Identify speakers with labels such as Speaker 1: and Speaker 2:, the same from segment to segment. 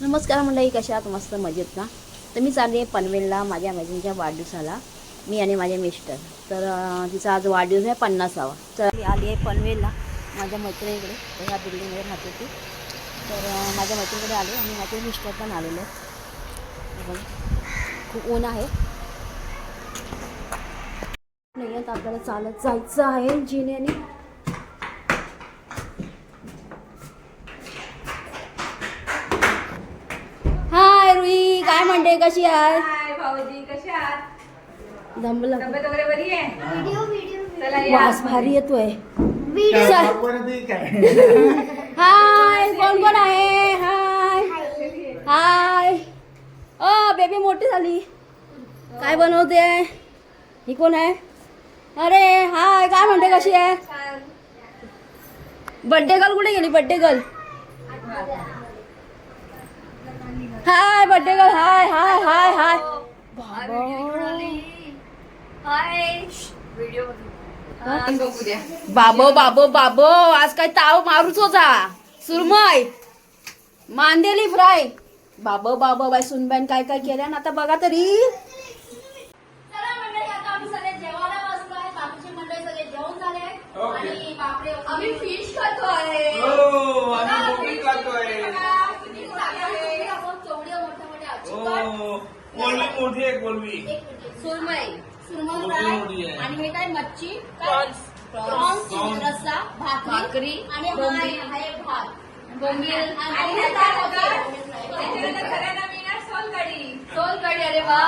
Speaker 1: नमस्कार मंडळी कशा आहात? मस्त मजेत ना? तर मी चालली आहे पनवेलला माझ्या मैत्रिणीच्या वाढदिवसाला. मी आणि माझे मिस्टर. तर तिचा आज वाढदिवस आहे पन्नासावा. तर मी आली आहे पनवेलला माझ्या मैत्रिणीकडे. तर ह्या बिल्डिंगमध्ये राहते ती. तर माझ्या मैत्रिणीकडे आले आणि माझे मिस्टर पण आलेले खूप ऊन आहे. नाही आता आपल्याला चालत जायचं आहे जिन्याने हाय म्हणते कशी आहे
Speaker 2: हाय भाऊजी कसे आहात?
Speaker 1: दमलं.
Speaker 2: तब्येत वगैरे बरी आहे?
Speaker 1: वास भारी येतोय. हाय कोण कोण आहे? हाय. हाय. ओ बेबी मोठी झाली. काय बनवते? ही कोण आहे? अरे हाय काय म्हणते कशी आहे. बड्डे गर्ल कुठे गेली? Birthday girl hi birthday girl hi hi hi hi. बाबो बाबो बाबो आज काय ताव मारूच होता. सुरमय. मांदेली फ्राय. बाबो बाबो बाय सुनबाईन काय काय केल्या ना आता बघा तरी. चला मंडळी आता आम्ही सगळे जेवायला बसलोय बाकीचे मंडळी सगळे जेवण झाले आणि बापरे
Speaker 2: आम्ही फिश खातो आहे.
Speaker 3: मोठी आहे कोलबी
Speaker 1: सुरमई. सुरमई फ्राय. आणि हे काय मच्छी. प्रॉन्स. रस्सा भाकरी आणि
Speaker 2: बोंबील.
Speaker 1: आहे भात.
Speaker 2: बोंबील.
Speaker 1: आणि हे काय होते?
Speaker 2: त्याच्यानंतर खऱ्या नवीन आहे सोलकढी
Speaker 1: सोलकढी अरे वा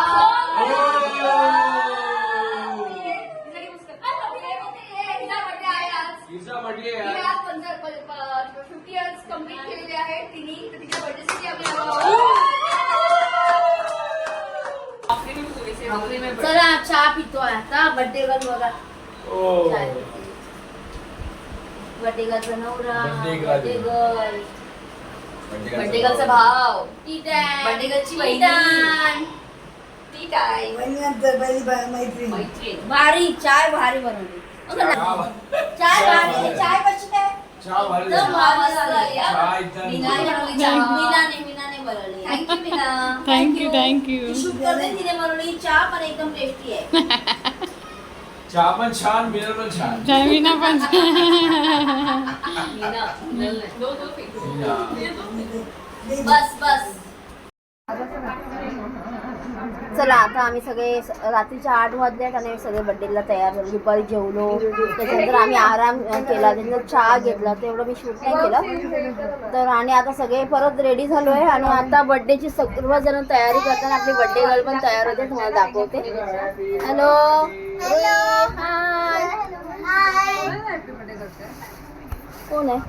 Speaker 3: पिझ्झा म्हटली
Speaker 1: फिफ्टी इयर्स कंप्लीट केलेले आहे तिने तर तिच्या बर्थडेसाठी आम्ही आलो आहोत. चला चहा पितोय आता बर्थडे गर्ल बघा बर्थडे गर्लचा नवरा
Speaker 3: Birthday girl.
Speaker 1: Birthday girl. Birthday गर्लचा भाव। बर्थडे गर्लची
Speaker 2: बहिणी. ती काय
Speaker 4: मैत्री
Speaker 1: भारी चाय भारी बनवली अगं ना, चाय भारी चाय कशी काय
Speaker 3: चहा भारी
Speaker 1: एकदम
Speaker 3: झाली.
Speaker 1: भारी झाली,
Speaker 3: चहा. एकदम
Speaker 1: मीनाने बनवली चहा. मीनाने मीनाने बनवली thank you Meena
Speaker 4: thank you thank you
Speaker 1: shoot करते तिने बनवली चहा पण एकदम टेस्टी आहे.
Speaker 3: चहा पण छान पण छान.
Speaker 4: जयवीना पण
Speaker 1: बस बस. चला आता आम्ही सगळे स- रात्रीच्या आठ वाजल्यात आणि आम्ही सगळे बड्डेला तयार झालो. दुपारी जेवलो. त्याच्यानंतर आम्ही आराम केला. त्याच्यानंतर चहा घेतला. तेवढं मी शूट नाही केलं. तर आणि आता सगळे परत रेडी झालो आहे आणि आता बड्डेची सर्वजण तयारी करताना आपली बड्डे गर्ल पण तयार होते. तुम्हाला दाखवते. हॅलो. कोण आहे?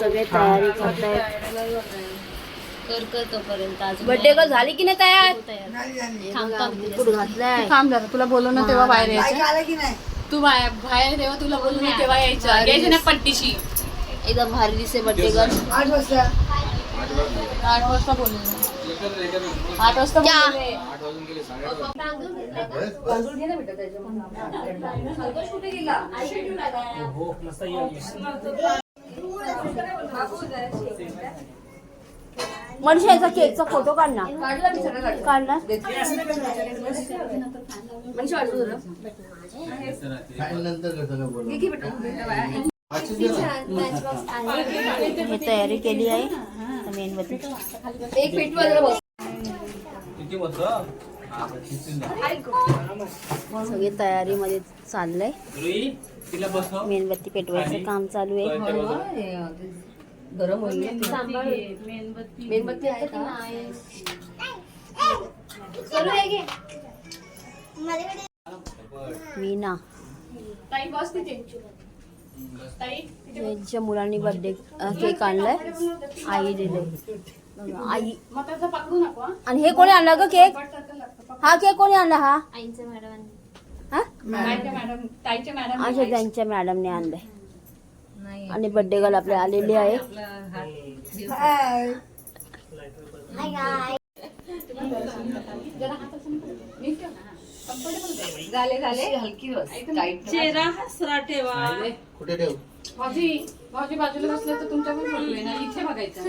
Speaker 1: सगळे तयारी करतायत. कर कर तोपर्यंत. आज बर्थडे गर्ल झाली की नाही तयार? कुठं घातलाय?
Speaker 4: थांब जरा तुला बोलू ना तेव्हा बाहेर यायचं.
Speaker 5: आलं की नाही?
Speaker 4: तू बाहेर बाहेर तेव्हा तुला बोलू ना तेव्हा यायचं. यायचं ना पट्टीशी.
Speaker 1: एकदम भारी दिसते बर्थडे गर्ल
Speaker 5: आठ वाजता.
Speaker 4: आठ वाजता बोलू आठ वाजता
Speaker 1: क्या?
Speaker 4: बोलू
Speaker 3: आठ वाजून गेले
Speaker 1: मनुष्याचा केकचा फोटो काढ ना. काढ ना.
Speaker 3: नंतर
Speaker 1: हे तयारी केली आहे. मेणबत्ती
Speaker 2: एक
Speaker 3: होतं?
Speaker 1: सगळी तयारीमध्ये चाललंय. मेणबत्ती पेटवायचं काम चालू आहे.
Speaker 2: गरम होईल. मेणबत्ती. आहे का?
Speaker 1: मीना.
Speaker 4: ताई बस तिथे. ताई
Speaker 1: यांच्या मुलांनी बर्थडे केक आणलाय. आई दिले बघा, आई. आणि हे कोणी आणलं ग केक हा केक कोणी आणला हा? हा? अच्छा त्यांच्या मॅडमने आणलंय. आणि बर्थडे गर्ल आपले आलेली आहे.
Speaker 2: झाले झाले.
Speaker 4: हलकी बस.
Speaker 5: चेहरा हसरा ठेवा.
Speaker 3: कुठे ठेव?
Speaker 4: भाजी भाजी बाजूला बसलं तर तुमच्या पण येणार इथे बघायचं.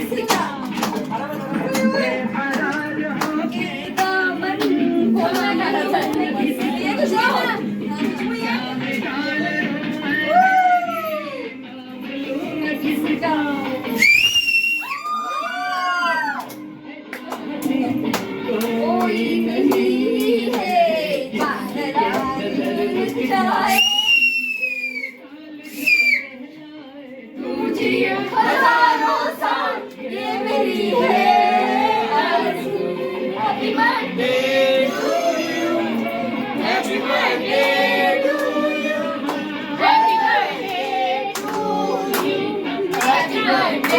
Speaker 2: Thank you.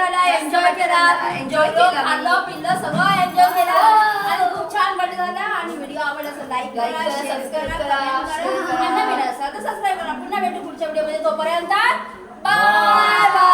Speaker 2: झाला एन्जॉय केला. एन्जॉय पिल्लं सगळं एन्जॉय केला आणि खूप छान वाटत आणि व्हिडिओ आवडला असेल लाईक करा सबस्क्राईब करा पुन्हा भेटू. पुढच्या व्हिडिओमध्ये तोपर्यंत बाय बाय